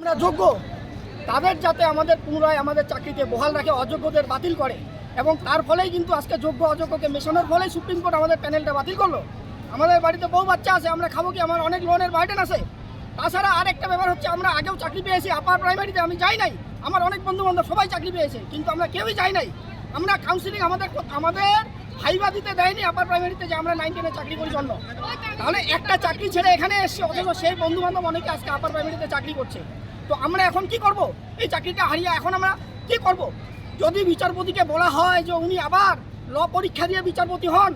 আমরা যোগ্য। তাদের যাতে আমাদের পুনরায় আমাদের চাকরিতে বহাল রাখে, অযোগ্যদের বাতিল করে। এবং তার ফলেই কিন্তু আজকে যোগ্য অযোগ্যকে মেশানোর ফলেই সুপ্রিম কোর্ট আমাদের প্যানেলটা বাতিল করল। আমাদের বাড়িতে বউ বাচ্চা আছে, আমরা খাব কি? আমার অনেক লোনের বার্ডেন আছে। তাছাড়া আর একটা ব্যাপার হচ্ছে, আমরা আগেও চাকরি পেয়েছি আপার প্রাইমারিতে আমি যাই নাই। আমার অনেক বন্ধু বান্ধব সবাই চাকরি পেয়েছে, কিন্তু আমরা কেউই যাই নাই। আমরা কাউন্সিলিং আমাদের আমাদের হাইবা দিতে দেয়নি, আপার প্রাইমারিতে যে আমরা নাইন চাকরি করি জন্য তাহলে একটা চাকরি ছেড়ে এখানে এসছে, অথচ সেই বন্ধু বান্ধব অনেকে আজকে আপার প্রাইমারিতে চাকরি করছে। তো আমরা এখন কি করব? এই চাকরিটা হারিয়ে এখন আমরা কি করব? যদি বিচারপতিকে বলা হয় যে উনি আবার ল পরীক্ষা দিয়ে বিচারপতি হন,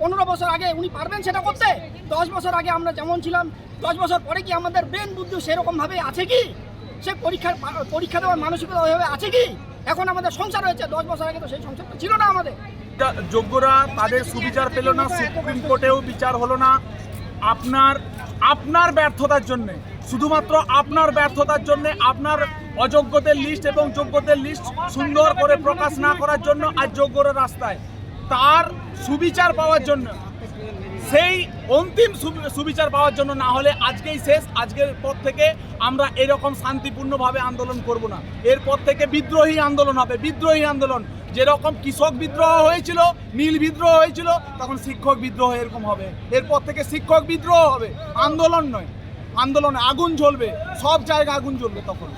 পনেরো বছর আগে উনি পারবেন সেটা করতে? দশ বছর আগে আমরা যেমন ছিলাম, দশ বছর পরে কি আমাদের ব্রেন বুদ্ধি সেরকমভাবে আছে কি? সে পরীক্ষার পরীক্ষা দেওয়ার মানসিকতা ওইভাবে আছে কি? এখন আমাদের সংসার হয়েছে, দশ বছর আগে তো সেই সংসারটা ছিল না আমাদের। যোগ্যরা তাদের সুবিচার পেল না, সুপ্রিম কোর্টেও বিচার হলো না। আপনার আপনার ব্যর্থতার জন্যে, শুধুমাত্র আপনার ব্যর্থতার জন্য, আপনার অযোগ্যদের লিস্ট এবং যোগ্যদের লিস্ট সুন্দর করে প্রকাশ না করার জন্য আজ যোগ্যরা রাস্তায়। তার সুবিচার পাওয়ার জন্য, সেই অন্তিম সুবিচার পাওয়ার জন্য না হলে আজকেই শেষ, আজকের পর থেকে আমরা এরকম শান্তিপূর্ণভাবে আন্দোলন করব না। এরপর থেকে বিদ্রোহী আন্দোলন হবে, বিদ্রোহী আন্দোলন। যেরকম কৃষক বিদ্রোহ হয়েছিল নীল বিদ্রোহ হয়েছিল, তখন শিক্ষক বিদ্রোহ এরকম হবে। এরপর থেকে শিক্ষক বিদ্রোহ হবে। আন্দোলন নয়, আন্দোলনে আগুন জ্বলবে, সব জায়গায় আগুন জ্বলবে তখন।